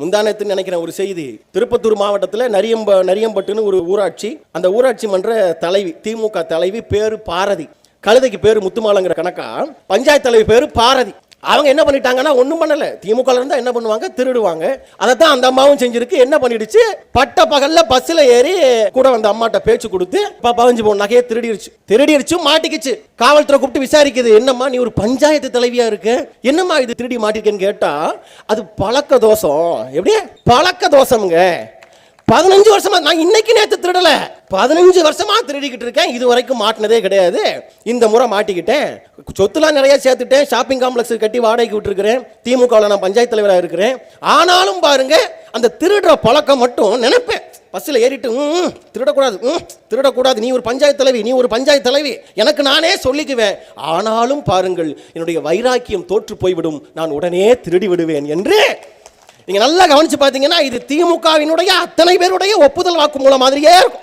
முந்தானத்துன்னு நினைக்கிறேன் ஒரு செய்தி திருப்பத்தூர் மாவட்டத்தில் நரியம்ப நரியம்பட்டுன்னு ஒரு ஊராட்சி அந்த ஊராட்சி மன்ற தலைவி திமுக தலைவி பேரு பாரதி. கழுதைக்கு பேர் முத்துமாலங்கிற கணக்கா பஞ்சாயத்து தலைவி பேரு பாரதி. அவங்க என்ன பண்ணிட்டாங்கன்னா ஒன்றும் பண்ணலை. திமுக இருந்தால் என்ன பண்ணுவாங்க? திருடுவாங்க. அதை தான் அந்த அம்மாவும் செஞ்சிருக்கு. என்ன பண்ணிடுச்சு? பட்ட பகலில் பஸ்ஸில் ஏறி கூட வந்த அம்மாட்ட பேச்சு கொடுத்து ப- பதினஞ்சு பவுன் நகையை திருடிடுச்சு திருடிடுச்சு மாட்டிக்கிச்சு. காவல்துறை கூப்பிட்டு விசாரிக்குது. என்னம்மா நீ ஒரு பஞ்சாயத்து தலைவியாக இருக்க? என்னம்மா இது திருடி மாட்டிருக்கேன்னு கேட்டால் அது பழக்க தோஷம். எப்படி? பழக்க தோஷம்ங்க. பதினஞ்சு வருஷமா நான் இன்னைக்கு நேற்று திருடலை. பதினஞ்சு வருஷமாக திருடிக்கிட்டு இருக்கேன். இது வரைக்கும் மாட்டினதே கிடையாது. இந்த முறை மாட்டிக்கிட்டேன். சொத்துலாம் நிறைய சேர்த்துட்டேன். ஷாப்பிங் காம்ப்ளெக்ஸ் கட்டி வாடகைக்கு விட்டுருக்கிறேன். திமுகவில் நான் பஞ்சாயத்து தலைவராக இருக்கிறேன். ஆனாலும் பாருங்க அந்த திருடுற பழக்கம் மட்டும் நினைப்பேன். பஸ்ஸில் ஏறிட்டு ம் திருடக்கூடாது. ம் திருடக்கூடாது. நீ ஒரு பஞ்சாயத்து தலைவி நீ ஒரு பஞ்சாயத்து தலைவி. எனக்கு நானே சொல்லிக்குவேன். ஆனாலும் பாருங்கள் என்னுடைய வைராக்கியம் தோற்று போய்விடும். நான் உடனே திருடி விடுவேன் என்று நீங்கள் நல்லா கவனித்து பார்த்தீங்கன்னா இது திமுகவினுடைய அத்தனை பேருடைய ஒப்புதல் வாக்குமூலம் மாதிரியே இருக்கும்.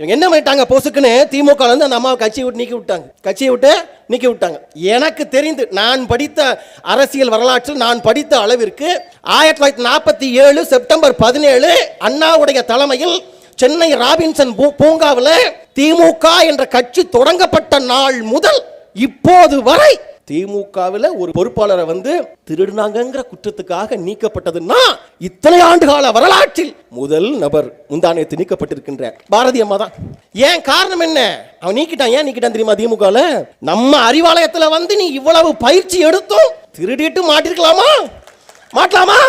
இவங்க என்ன பண்ணிட்டாங்க? பொசுக்குன்னு திமுக வந்து அந்த அம்மாவை கட்சியை விட்டு நீக்கி விட்டாங்க. கட்சியை விட்டு நீக்கி விட்டாங்க. எனக்கு தெரிந்து நான் படித்த அரசியல் வரலாற்றில் நான் படித்த அளவிற்கு ஆயிரத்தி தொள்ளாயிரத்தி நாற்பத்தி ஏழு செப்டம்பர் பதினேழு அண்ணாவுடைய தலைமையில் சென்னை ராபின்சன் பூ- பூங்காவில் திமுக என்ற கட்சி தொடங்கப்பட்ட நாள் முதல் இப்போது வரை திமுகவில் ஒரு பொறுப்பாளரை வந்து திருடினாங்கிற குற்றத்துக்காக நீக்கப்பட்டதுன்னா இத்தனை ஆண்டு கால வரலாற்றில் முதல் நபர் முந்தானயத்து நீக்கப்பட்டிருக்கின்ற பாரதி அம்மா தான். ஏன் காரணம் என்ன? அவன் நீக்கிட்டான். ஏன் நீக்கிட்டான் தெரியுமா திமுகவில்? நம்ம அறிவாலயத்தில் வந்து நீ இவ்வளவு பயிற்சி எடுத்தும் திருடிட்டு மாட்டிருக்கலாமா? மாட்டலாமா?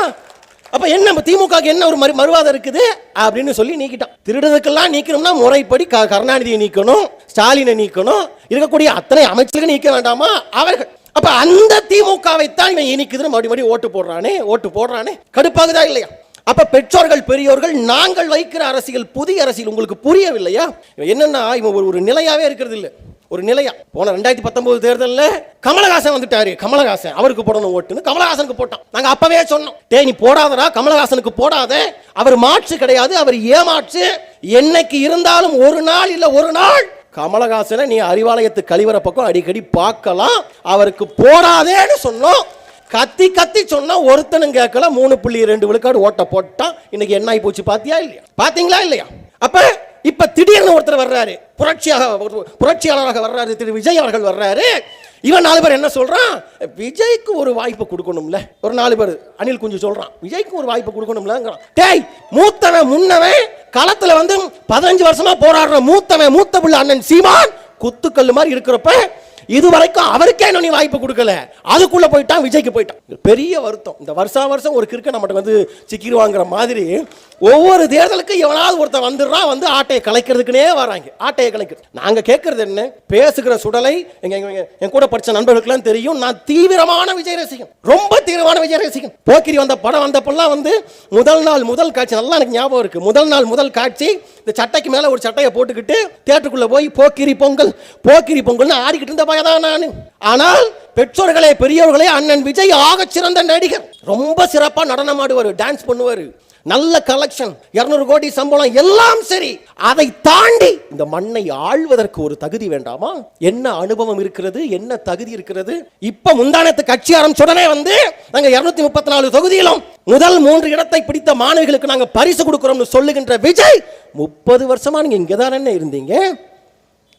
அப்ப என்ன திமுக என்ன ஒரு மறு மறுவாதம் இருக்குது? அப்படின்னு சொல்லி நீக்கிட்டான். திருடுறதுக்கெல்லாம் நீக்கணும்னா முறைப்படி க- கருணாநிதியை நீக்கணும் ஸ்டாலினை நீக்கணும் இருக்கக்கூடிய அத்தனை அமைச்சர்கள் நீக்க வேண்டாமா? அவர்கள். அப்ப அந்த திமுகவை தான் இவன் இனிக்குதுன்னு மறுபடியும் மறுபடியும் ஓட்டு போடுறானே ஓட்டு போடுறானே. கடுப்பாகுதா இல்லையா? அப்ப பெற்றோர்கள் பெரியோர்கள் நாங்கள் வைக்கிற அரசியல் புதிய அரசியல் உங்களுக்கு புரியவில்லையா? இவன் என்னன்னா இவன் ஒரு ஒரு நிலையாவே இருக்கிறது இல்ல ஒரு நிலையா. போன ரெண்டாயிரத்தி பத்தொன்பது தேர்தலில் கமலஹாசன் வந்துட்டாரு. கமலஹாசன் அவருக்கு போடணும் ஓட்டுன்னு கமலஹாசனுக்கு போட்டான். நாங்கள் அப்பவே சொன்னோம். டே நீ போடாதடா கமலஹாசனுக்கு போடாத. அவர் மாற்று கிடையாது அவர் ஏமாற்று. என்னைக்கு இருந்தாலும் ஒரு நாள் இல்லை ஒரு நாள் கமலஹாசனை நீ அறிவாலயத்து கழிவற பக்கம் அடிக்கடி பார்க்கலாம். அவருக்கு போடாதேன்னு சொன்னோம். கத்தி கத்தி சொன்னா ஒருத்தனும் கேட்கல. மூணு புள்ளி ரெண்டு விழுக்காடு ஓட்ட போட்டான். இன்னைக்கு என்ன ஆகி போச்சு பாத்தியா இல்லையா? பாத்தீங்களா இல்லையா? அப்ப இப்ப திடீர்னு ஒருத்தர் வர்றாரு. புரட்சியாக ஒரு புரட்சியாளராக வர்றாரு திரு விஜய் அவர்கள் வர்றாரு. இவன் நாலு பேர் என்ன சொல்றான்? விஜய்க்கு ஒரு வாய்ப்பு கொடுக்கணும்ல. ஒரு நாலு பேர். அனில் குஞ்சு சொல்றான். விஜய்க்கு ஒரு வாய்ப்பு கொடுக்கணும்லங்கிறான். டேய் மூத்தவன் முன்னவன் களத்துல வந்து பதினஞ்சு வருஷமா போராடுற மூத்தவன் மூத்த பிள்ளை அண்ணன் சீமான் குத்துக்கல்லு மாதிரி இருக்கிறப்ப இது வரைக்கும் அவருக்கே இன்னும் நீ வாய்ப்பு கொடுக்கல. அதுக்குள்ள போயிட்டான் விஜய்க்கு போயிட்டான். பெரிய வருத்தம். இந்த வருஷா வருஷம் ஒரு கிரிக்கெட் நம்மகிட்ட வந்து சிக்கிடுவாங்கிற மாதிரி ஒவ்வொரு தேர்தலுக்கும் எவனாவது ஒருத்தன் வந்துடுறான் வந்து ஆட்டையை கலைக்கிறதுக்குனே வராங்க. ஆட்டையை கலைக்கிறது. நாங்கள் கேட்கறது என்ன? பேசுகிற சுடலை எங்க என் கூட படித்த நண்பர்களுக்கெல்லாம் தெரியும். நான் தீவிரமான விஜய் ரசிகன். ரொம்ப தீவிரமான விஜய் ரசிகன். போக்கிரி வந்த படம் வந்தப்பெல்லாம் வந்து முதல் நாள் முதல் காட்சி நல்லா எனக்கு ஞாபகம் இருக்குது முதல் நாள் முதல் காட்சி இந்த சட்டைக்கு மேலே ஒரு சட்டையை போட்டுக்கிட்டு தேட்டருக்குள்ளே போய் போக்கிரி பொங்கல் போக்கிரி பொங்கல்னு ஆடிக்கிட்டு இருந்த பையன் தான் நான். ஆனால் பெற்றோர்களே பெரியவர்களே அண்ணன் விஜய் ஆக சிறந்த நடிகர். ரொம்ப சிறப்பாக நடனம் ஆடுவார் டான்ஸ் பண்ணுவார். நல்ல கலெக்ஷன் 200 கோடி சம்பளம் எல்லாம் சரி. அதை தாண்டி இந்த மண்ணை ஆள்வதற்கு ஒரு தகுதி வேண்டாமா? என்ன அனுபவம் இருக்கிறது? என்ன தகுதி இருக்கிறது? இப்ப முந்தானத்து கட்சி ஆரம்பிச்ச உடனே வந்து நாங்க 234 முப்பத்தி நாலு தொகுதியிலும் முதல் மூன்று இடத்தை பிடித்த மாணவிகளுக்கு நாங்க பரிசு கொடுக்கிறோம்னு சொல்லுகின்ற விஜய் முப்பது வருஷமா நீங்க இங்க என்ன இருந்தீங்க?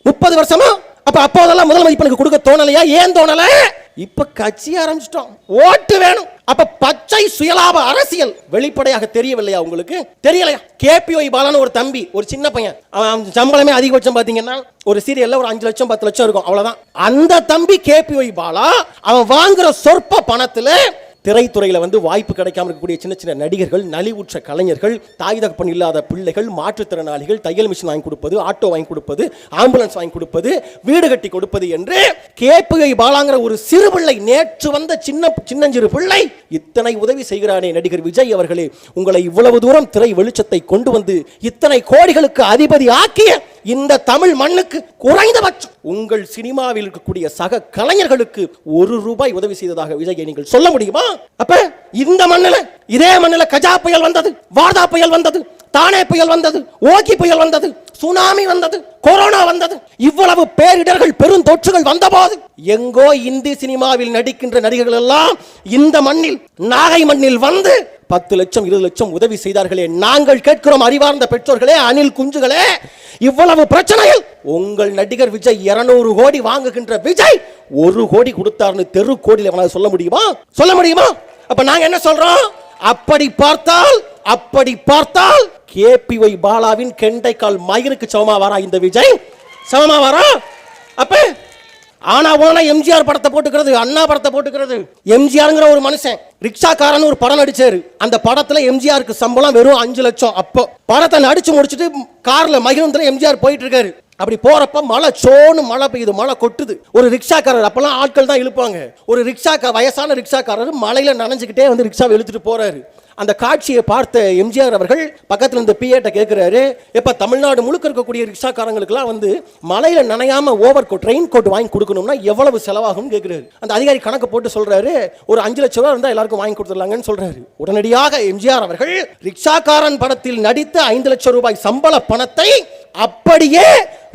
முப்பது வருஷமா? அப்ப அப்போதெல்லாம் முதல் மதிப்பெனுக்கு கொடுக்க தோணலையா? ஏன் தோணல? இப்ப கட்சி ஆரம்பிச்சிட்டோம். ஓட்டு வேணும். அப்ப பச்சை சுயலாப அரசியல் வெளிப்படையாக தெரியவில்லையா உங்களுக்கு? தெரியலையா? கேபிஒய் பாலான்னு ஒரு தம்பி ஒரு சின்ன பையன். அவன் அவன் சம்பளமே அதிகபட்சம் பாத்தீங்கன்னா ஒரு சீரியல்ல ஒரு அஞ்சு லட்சம் பத்து லட்சம் இருக்கும். அவ்வளவுதான். அந்த தம்பி கேபிஒய் பாலா அவன் வாங்குற சொற்ப பணத்துல திரைத்துறையில் வந்து வாய்ப்பு கிடைக்காம இருக்கக்கூடிய சின்ன சின்ன நடிகர்கள் நலிவுற்ற கலைஞர்கள் தாய் தகப்பன் இல்லாத பிள்ளைகள் மாற்றுத்திறனாளிகள் தையல் மிஷின் வாங்கி கொடுப்பது ஆட்டோ வாங்கி கொடுப்பது ஆம்புலன்ஸ் வாங்கி கொடுப்பது வீடு கட்டி கொடுப்பது என்று கேப்புகை பாலாங்கிற ஒரு சிறு பிள்ளை நேற்று வந்த சின்ன சின்னஞ்சிறு பிள்ளை இத்தனை உதவி செய்கிறானே நடிகர் விஜய் அவர்களே. உங்களை இவ்வளவு தூரம் திரை வெளிச்சத்தை கொண்டு வந்து இத்தனை கோடிகளுக்கு அதிபதி ஆக்கிய இந்த தமிழ் மண்ணுக்கு குறைந்தபட்சம். உங்கள் சினிமாவில் இருக்கக்கூடிய சக கலைஞர்களுக்கு ஒரு ரூபாய் உதவி செய்ததாக விஜயை நீங்கள் சொல்ல முடியுமா? அப்ப இந்த மண்ணுல இதே மண்ணுல கஜா புயல் வந்தது வார்தா புயல் வந்தது தானே புயல் வந்தது ஓகி புயல் வந்தது சுனாமி வந்தது கொரோனா வந்தது இவ்வளவு பேரிடர்கள் பெரும் தொற்றுகள் வந்தபோது எங்கோ இந்தி சினிமாவில் நடிக்கின்ற நடிகர்கள் எல்லாம் இந்த மண்ணில் நாகை மண்ணில் வந்து பத்து லட்சம் இருபது லட்சம் உதவி செய்தார்களே. நாங்கள் கேட்கிறோம் அறிவார்ந்த பெற்றோர்களே அணில் குஞ்சுகளே இவ்வளவு பிரச்சனையில் உங்கள் நடிகர் விஜய் 200 கோடி வாங்குகின்ற விஜய் ஒரு கோடி கொடுத்தாருன்னு தெரு கோடியில் சொல்ல முடியுமா? சொல்ல முடியுமா? அப்ப நாங்க என்ன சொல்றோம்? அப்படி பார்த்தால் அப்படி பார்த்தால் கேபிஒய் பாலாவின் கெண்டைக்கால் மயிருக்கு சமமா வரா இந்த விஜய்? சமமா வரா? அப்ப ஆனா ஓனா எம்ஜிஆர் படத்தை போட்டுக்கிறது அண்ணா படத்தை போட்டுக்கிறது. எம்ஜிஆருங்கிற ஒரு மனுஷன் ரிக்ஷாக்காரன் ஒரு படம் நடிச்சாரு. அந்த படத்துல எம்ஜிஆருக்கு சம்பளம் வெறும் அஞ்சு லட்சம் அப்போ. படத்தை நடிச்சு முடிச்சுட்டு கார்ல மகிழ்ந்துல எம்ஜிஆர் போயிட்டு இருக்காரு. அப்படி போறப்ப மழை சோன்னு மழை பெய்யுது மழை கொட்டுது. ஒரு ரிக்ஷாக்காரர் அப்பெல்லாம் ஆட்கள் தான் இழுப்பாங்க. ஒரு ரிக்ஷாக்கா வயசான ரிக்ஷாக்காரர் மழையில நனைஞ்சுக்கிட்டே வந்து ரிக்ஷாவை இழுத்துட்டு போறாரு. அந்த காட்சியை பார்த்த எம்ஜிஆர் அவர்கள் பக்கத்துல இருந்த பிஏட்ட கேட்குறாரு எப்ப தமிழ்நாடு முழுக்க இருக்கக்கூடிய ரிக்ஷாக்காரங்களுக்குலாம் வந்து மலையில் நனையாம ஓவர் கோட் ரெயின் கோட் வாங்கி கொடுக்கணும்னா எவ்வளவு செலவாகும்னு கேட்குறாரு அந்த அதிகாரி கணக்கு போட்டு சொல்றாரு ஒரு அஞ்சு லட்சம் ரூபா இருந்தால் எல்லாருக்கும் வாங்கி கொடுத்துடலாங்கன்னு சொல்றாரு. உடனடியாக எம்ஜிஆர் அவர்கள் ரிக்ஷாக்காரன் படத்தில் நடித்த ஐந்து லட்சம் ரூபாய் சம்பள பணத்தை அப்படியே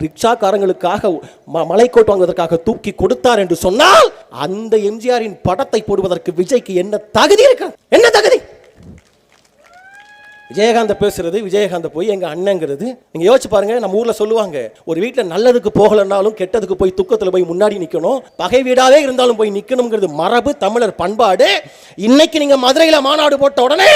ரிக்ஷாக்காரங்களுக்காக ம- மலைக்கோட் வாங்குவதற்காக தூக்கி கொடுத்தார் என்று சொன்னால் அந்த எம்ஜிஆரின் படத்தை போடுவதற்கு விஜய்க்கு என்ன தகுதி இருக்கு என்ன தகுதி? விஜயகாந்த பேசுறது விஜயகாந்த போய் எங்கள் அண்ணங்கிறது. நீங்கள் யோசிச்சு பாருங்க நம்ம ஊரில் சொல்லுவாங்க ஒரு வீட்டில் நல்லதுக்கு போகலைன்னாலும் கெட்டதுக்கு போய் துக்கத்தில் போய் முன்னாடி நிற்கணும் பகை வீடாவே இருந்தாலும் போய் நிற்கணுங்கிறது மரபு தமிழர் பண்பாடு. இன்னைக்கு நீங்கள் மதுரையில் மாநாடு போட்ட உடனே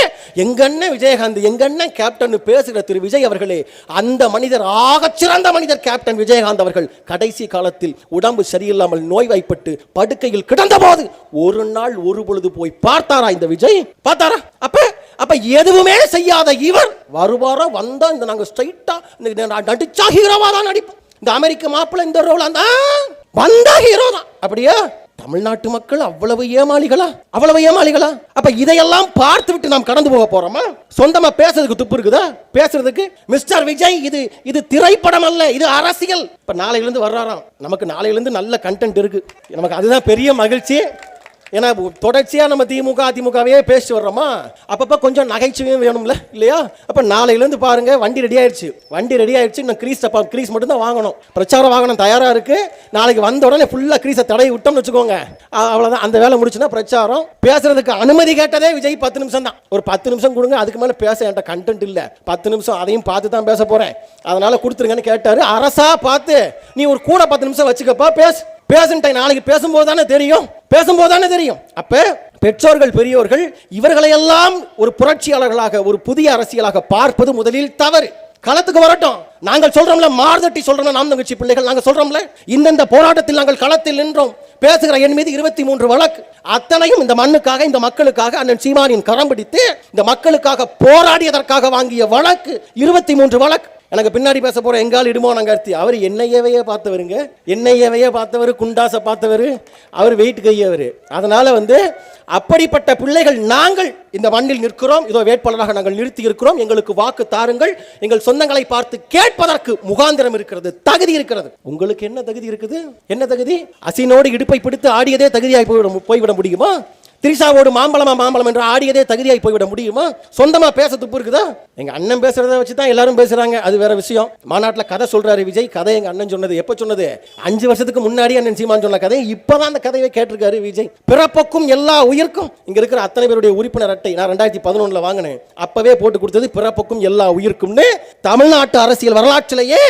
எங்க அண்ணன் விஜயகாந்த் எங்க அண்ணன் கேப்டன் பேசுகிற திரு விஜய் அவர்களே அந்த மனிதர் ஆக சிறந்த மனிதர் கேப்டன் விஜயகாந்த் அவர்கள் கடைசி காலத்தில் உடம்பு சரியில்லாமல் நோய்வாய்ப்பட்டு படுக்கையில் கிடந்த போது ஒரு நாள் ஒரு பொழுது போய் பார்த்தாரா இந்த விஜய்? பார்த்தாரா? அப்ப அப்ப எதுவுமே செய்யாத இவர் வருவாரா வந்தால் இந்த நாங்க இந்த நடிச்சா ஹீரோவா தான் நடிப்போம். இந்த அமெரிக்க மாப்பிள்ளை இந்த ரோல் அந்த வந்தா ஹீரோ தான். அப்படியா தமிழ்நாட்டு மக்கள் அவ்வளவு ஏமாளிகளா? அவ்வளவு ஏமாளிகளா? அப்ப இதையெல்லாம் பார்த்து விட்டு நாம் கடந்து போக போறோமா? சொந்தமா பேசுறதுக்கு துப்பு இருக்குதா? பேசுறதுக்கு மிஸ்டர் விஜய் இது இது திரைப்படம் அல்ல இது அரசியல். இப்ப நாளையிலிருந்து வர்றாராம். நமக்கு நாளையிலிருந்து நல்ல கண்டென்ட் இருக்கு. நமக்கு அதுதான் பெரிய மகிழ்ச்சி. ஏன்னா தொடர்ச்சியாக நம்ம திமுக அதிமுகவே பேசிட்டு வர்றோமா? அப்பப்போ கொஞ்சம் நகைச்சுவையும் வேணும்ல இல்லையா? அப்போ நாளையிலேருந்து பாருங்க வண்டி ரெடி ஆயிடுச்சு. வண்டி ரெடி ஆயிடுச்சு இன்னும் கிரீஸ் தப்பா கிரீஸ் மட்டும்தான் வாங்கணும். பிரச்சார வாகனம் தயாராக இருக்குது நாளைக்கு வந்த உடனே ஃபுல்லாக கிரீஸை தடவி விட்டோம்னு வச்சுக்கோங்க. அவ்வளோதான் அந்த வேலை முடிச்சுன்னா பிரச்சாரம். பேசுறதுக்கு அனுமதி கேட்டதே விஜய் பத்து நிமிஷம் தான். ஒரு பத்து நிமிஷம் கொடுங்க அதுக்கு மேலே பேச என்கிட்ட கண்டென்ட் இல்லை. பத்து நிமிஷம் அதையும் பார்த்து தான் பேச போகிறேன் அதனால் கொடுத்துருங்கன்னு கேட்டார். அரசா பார்த்து நீ ஒரு கூட பத்து நிமிஷம் வச்சுக்கப்பா பேசு. பேசுன்ட்டேன். நாளைக்கு பேசும்போது தானே தெரியும். பேசும்போது தானே தெரியும். அப்ப பெற்றோர்கள் பெரியோர்கள் இவர்களையெல்லாம் ஒரு புரட்சியாளர்களாக ஒரு புதிய அரசியலாக பார்ப்பது முதலில் தவறு. களத்துக்கு வரட்டும். நாங்கள் சொல்றோம்ல மார்தட்டி சொல்றோம் நாம் தங்கச்சி பிள்ளைகள் நாங்கள் சொல்றோம்ல இந்தந்த போராட்டத்தில் நாங்கள் களத்தில் நின்றோம். பேசுகிற என் மீது இருபத்தி மூன்று வழக்கு. அத்தனையும் இந்த மண்ணுக்காக இந்த மக்களுக்காக அண்ணன் சீமானின் கரம் பிடித்து இந்த மக்களுக்காக போராடியதற்காக வாங்கிய வழக்கு இருபத்தி மூன்று வழக்கு. எனக்கு பின்னாடி பேச போகிற எங்கால் இடுமோ நங்கர்த்தி? அவர் என்னையவையே பார்த்தவருங்க. என்னையவையே பார்த்தவர் குண்டாசை பார்த்தவர் அவர் வெயிட் கையவர். அதனால் வந்து அப்படிப்பட்ட பிள்ளைகள் நாங்கள் இந்த மண்ணில் நிற்கிறோம். இதோ வேட்பாளராக நாங்கள் நிறுத்தி இருக்கிறோம். எங்களுக்கு வாக்கு தாருங்கள். எங்கள் சொந்தங்களை பார்த்து கேட்பதற்கு முகாந்திரம் இருக்கிறது தகுதி இருக்கிறது. உங்களுக்கு என்ன தகுதி இருக்குது? என்ன தகுதி? அசினோடு இடுப்பை பிடித்து ஆடியதே தகுதியாக போய்விட போய்விட முடியுமா? திரிசாவோடு மாம்பழமா மாம்பழம் என்று ஆடியதே தகுதியாகி போய்விட முடியுமா? சொந்தமாக பேச துப்பு இருக்குதா? எங்கள் அண்ணன் பேசுகிறத வச்சு தான் எல்லாரும் பேசுகிறாங்க அது வேற விஷயம். மாநாட்டில் கதை சொல்கிறாரு விஜய். கதை எங்கள் அண்ணன் சொன்னது. எப்போ சொன்னது? அஞ்சு வருஷத்துக்கு முன்னாடி அண்ணன் சீமான் சொன்ன கதை இப்போ தான் அந்த கதையை கேட்டிருக்காரு விஜய். பிறப்புக்கும் எல்லா உயிர்க்கும் இங்கே இருக்கிற அத்தனை பேருடைய உறுப்பினர் அட்டை நான் ரெண்டாயிரத்தி பதினொன்னுல வாங்கினேன். அப்பவே போட்டு கொடுத்தது பிறப்புக்கும் எல்லா உயிர்க்கும்னு தமிழ்நாட்டு அரசியல் வரலாற்றிலேயே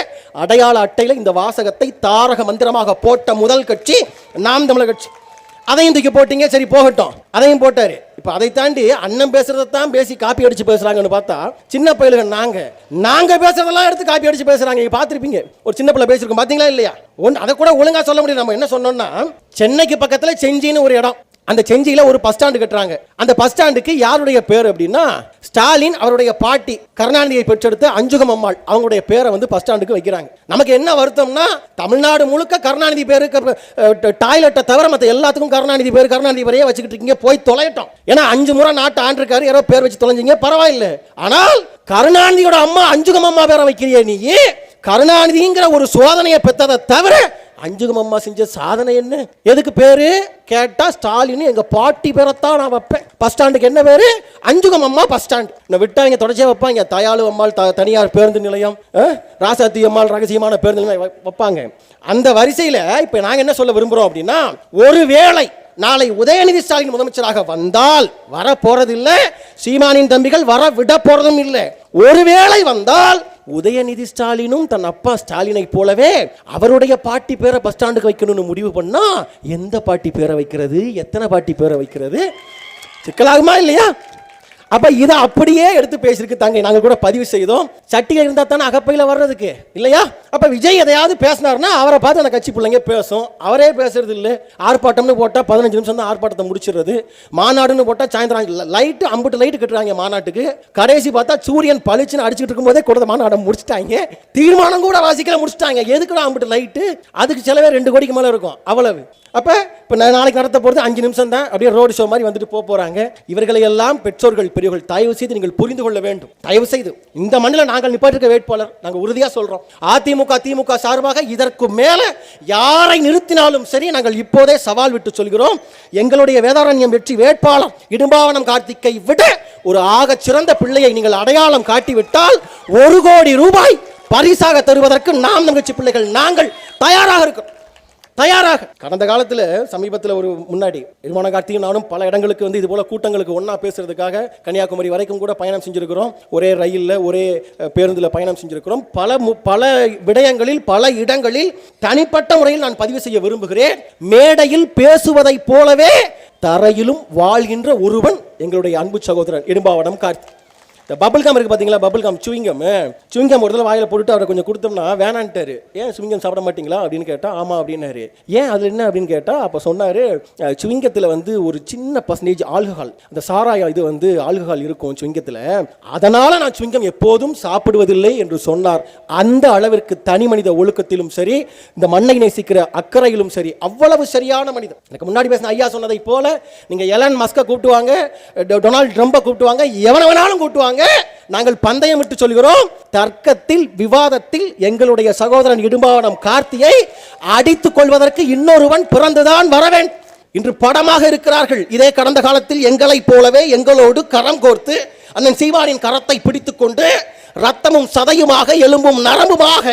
அடையாள அட்டையில இந்த வாசகத்தை தாரக மந்திரமாக போட்ட முதல் கட்சி நாம் தமிழர் கட்சி. அதையும் தூக்கி போட்டீங்க சரி போகட்டும். அதையும் போட்டார். இப்போ அதை தாண்டி அண்ணன் பேசுறதை தான் பேசி காப்பி அடிச்சு பேசுறாங்கன்னு பார்த்தா சின்ன பயிலுங்க நாங்க. நாங்க பேசுறதெல்லாம் எடுத்து காப்பி அடிச்சு பேசுறாங்க. நீங்க பார்த்துருப்பீங்க. ஒரு சின்ன பிள்ளை பேசிருக்கோம் பார்த்தீங்களா இல்லையா? ஒன்று அதை கூட ஒழுங்கா சொல்ல முடியும் நம்ம என்ன சொன்னோம்னா சென்னைக்கு பக்கத்தில் செஞ்சின்னு ஒரு இடம். அந்த செஞ்சியில் ஒரு பஸ் ஸ்டாண்டு கட்டுறாங்க. அந்த பஸ் ஸ்டாண்டுக்கு யாருடைய பேர் அப்படின்னா ஸ்டாலின் அவருடைய பாட்டி கருணாநிதியை பெற்றெடுத்த அஞ்சுகம் அம்மாள். அவங்களுடைய பேரை வந்து பஸ் ஸ்டாண்டுக்கு வைக்கிறாங்க. நமக்கு என்ன வருத்தம்னா தமிழ்நாடு முழுக்க கருணாநிதி பேரு டாய்லெட்டை தவிர மற்ற எல்லாத்துக்கும் கருணாநிதி பேர் கருணாநிதி பேரையே வச்சுக்கிட்டு இருக்கீங்க. போய் தொலையட்டும். ஏன்னா அஞ்சு முறை நாட்டு ஆண்டிருக்காரு. யாரோ பேர் வச்சு தொலைஞ்சிங்க. பரவாயில்ல. ஆனால் கருணாநிதியோட அம்மா அஞ்சுகம் அம்மா பேரை வைக்கிறியே நீ? கருணாநிதிங்கிற ஒரு சோதனையை பெற்றதை தவிர அஞ்சுகம் அம்மா செஞ்ச சாதனை என்ன? எதுக்கு பேரு? கேட்டா ஸ்டாலின் எங்க பாட்டி பேரத்தான் நான் வைப்பேன். பஸ் ஸ்டாண்டுக்கு என்ன பேரு? அஞ்சுகம் அம்மா பஸ் ஸ்டாண்ட். நான் விட்டா இங்க தொடர்ச்சியா வைப்பாங்க தயாளு அம்மாள் த- தனியார் பேருந்து நிலையம் ராசாத்தி அம்மாள் ரகசியமான பேருந்து நிலையம் வைப்பாங்க. அந்த வரிசையில இப்ப நாங்க என்ன சொல்ல விரும்புறோம் அப்படின்னா ஒருவேளை நாளை உதயநிதி ஸ்டாலின் முதலமைச்சராக வந்தால் வர போறதில்லை சீமானின் தம்பிகள் வர விட போறதும் இல்லை. ஒருவேளை வந்தால் உதயநிதி ஸ்டாலினும் தன் அப்பா ஸ்டாலினை போலவே அவருடைய பாட்டி பேரை பஸ் ஸ்டாண்டுக்கு வைக்கணும்னு முடிவு பண்ணா எந்த பாட்டி பேரை வைக்கிறது? எத்தனை பாட்டி பேரை வைக்கிறது? சிக்கலாகுமா இல்லையா? அப்ப இதை அப்படியே எடுத்து பேசியிருக்கு தங்கை. நாங்க கூட பதிவு செய்தோம். சட்டிகை இருந்தா தானே அகப்பையில வர்றதுக்கு. இல்லையா? அப்ப விஜய் எதையாவது பேசினார்னா அவரை பார்த்து அந்த கட்சி பிள்ளைங்க பேசும். அவரே பேசுறது இல்ல. ஆர்ப்பாட்டம்னு போட்டா பதினஞ்சு நிமிஷம் தான் ஆர்ப்பாட்டத்தை முடிச்சிடுறது. மாநாடுன்னு போட்டா சாயந்தரம் லைட்டு அம்புட்டு லைட்டு கட்டுறாங்க மாநாட்டுக்கு. கடைசி பார்த்தா சூரியன் பளிச்சுன்னு அடிச்சுட்டு இருக்கும்போதே கூட மாநாடம் முடிச்சிட்டாங்க. தீர்மானம் கூட வாசிக்கல முடிச்சிட்டாங்க. எதுக்குடா அம்புட்டு லைட்டு? அதுக்கு செலவே ரெண்டு கோடிக்கு மேல இருக்கும். அவ்வளவு. அப்போ இப்போ நான் நாளைக்கு நடத்த போகிறது அஞ்சு நிமிஷம் தான். அப்படியே ரோடு ஷோ மாதிரி வந்துட்டு போக போகிறாங்க இவர்களை எல்லாம் பெற்றோர்கள் பெரியவர்கள் தயவு செய்து நீங்கள் புரிந்து கொள்ள வேண்டும். தயவு செய்து. இந்த மண்ணில் நாங்கள் நிப்பாட்டிருக்க வேட்பாளர். நாங்கள் உறுதியாக சொல்கிறோம் அதிமுக திமுக சார்பாக இதற்கு மேலே யாரை நிறுத்தினாலும் சரி நாங்கள் இப்போதே சவால் விட்டு சொல்கிறோம். எங்களுடைய வேதாரண்யம் வெற்றி வேட்பாளர் இடும்பாவனம் கார்த்திக்கை விட ஒரு ஆக சிறந்த பிள்ளையை நீங்கள் அடையாளம் காட்டிவிட்டால் ஒரு கோடி ரூபாய் பரிசாக தருவதற்கு நாம் தங்கச்சி பிள்ளைகள் நாங்கள் தயாராக இருக்கிறோம் தயாராக. கடந்த காலத்தில் சமீபத்தில் ஒரு முன்னாடி நிர்மாண கார்த்தியும் நானும் பல இடங்களுக்கு வந்து இது போல கூட்டங்களுக்கு ஒன்றா பேசுறதுக்காக கன்னியாகுமரி வரைக்கும் கூட பயணம் செஞ்சுருக்கிறோம். ஒரே ரயிலில் ஒரே பேருந்தில் பயணம் செஞ்சுருக்கிறோம். பல மு- பல விடயங்களில் பல இடங்களில் தனிப்பட்ட முறையில் நான் பதிவு செய்ய விரும்புகிறேன். மேடையில் பேசுவதைப் போலவே தரையிலும் வாழ்கின்ற ஒருவன் எங்களுடைய அன்பு சகோதரன் இடும்பாவடம் கார்த்தி. இந்த பபுள் கம் இருக்கு பார்த்தீங்களா பபுள் கம் சுவிங்கம் சுவிங்கம் ஒரு தடவை வாயில போட்டுட்டு அவரை கொஞ்சம் கொடுத்தோம்னா வேணான்ட்டாரு. ஏன் சுவிங்கம் சாப்பிட மாட்டீங்களா? அப்படின்னு கேட்டால் ஆமாம் அப்படின்னாரு. ஏன் அதில் என்ன? அப்படின்னு கேட்டால் அப்போ சொன்னார் சுவிங்கத்தில் வந்து ஒரு சின்ன பர்சன்டேஜ் ஆல்கஹால் அந்த சாராயம் இது வந்து ஆல்கஹால் இருக்கும் சுவிங்கத்தில் அதனால் நான் சுவிங்கம் எப்போதும் சாப்பிடுவதில்லை என்று சொன்னார். அந்த அளவிற்கு தனி மனித ஒழுக்கத்திலும் சரி இந்த மண்ணை நேசிக்கிற அக்கறையிலும் சரி அவ்வளவு சரியான மனிதன். எனக்கு முன்னாடி பேசின ஐயா சொன்னதை போல நீங்கள் எலன் மஸ்கை கூப்பிட்டுவாங்க டொ- டொனால்ட் ட்ரம்பை கூப்பிட்டுவாங்க எவனை வேணாலும் கூப்பிட்டுவாங்க நாங்கள் பந்தயம் விட்டு சொல்கிறோம். தர்க்கத்தில் விவாதத்தில் எங்களுடைய சகோதரன் இடும்பாவனம் கார்த்தியை அடித்துக் கொள்வதற்கு இன்னொருவன் பிறந்துதான் வரவேன் இன்று படமாக இருக்கிறார்கள். இதே கடந்த காலத்தில் எங்களைப் போலவே எங்களோடு கரம் கோர்த்து அண்ணன் சீவானின் கரத்தை பிடித்துக்கொண்டு ரத்தமும் சதையுமாக எலும்பும் நரம்புமாக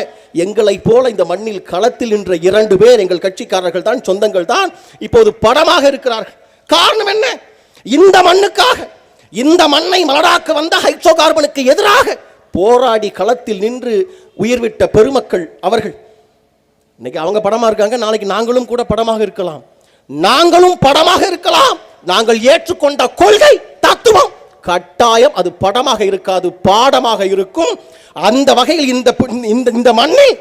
எங்களைப் போல இந்த மண்ணில் களத்தில் நின்ற இரண்டு பேர் எங்கள் கட்சிக்காரர்கள் தான் சொந்தங்கள் தான் இப்போது படமாக இருக்கிறார்கள். காரணம் என்ன? இந்த மண்ணுக்காக இந்த மண்ணை மலடாக்க வந்த ஹைட்ரோ கார்பனுக்கு எதிராக போராடி களத்தில் நின்று உயிர்விட்ட பெருமக்கள் அவர்கள். இன்னைக்கு அவங்க படமாக இருக்காங்க நாளைக்கு நாங்களும் கூட படமாக இருக்கலாம். நாங்களும் படமாக இருக்கலாம். நாங்கள் ஏற்றுக்கொண்ட கொள்கை தத்துவம் கட்டாயம் அது படமாக இருக்காது பாடமாக இருக்கும். அந்த வகையில் இந்த இந்த இந்த மண்ணில்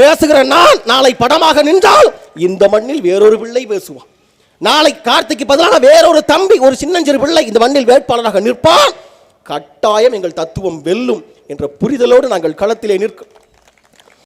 பேசுகிற நான் நாளை படமாக நின்றால் இந்த மண்ணில் வேறொரு பிள்ளை பேசுவான். நாளை கார்த்திக்கு பதிலாக வேறொரு தம்பி ஒரு சின்னஞ்சிறு பிள்ளை இந்த மண்ணில் வேட்பாளராக நிற்பான். கட்டாயம் எங்கள் தத்துவம் வெல்லும் என்ற புரிதலோடு நாங்கள் களத்திலே நிற்கும்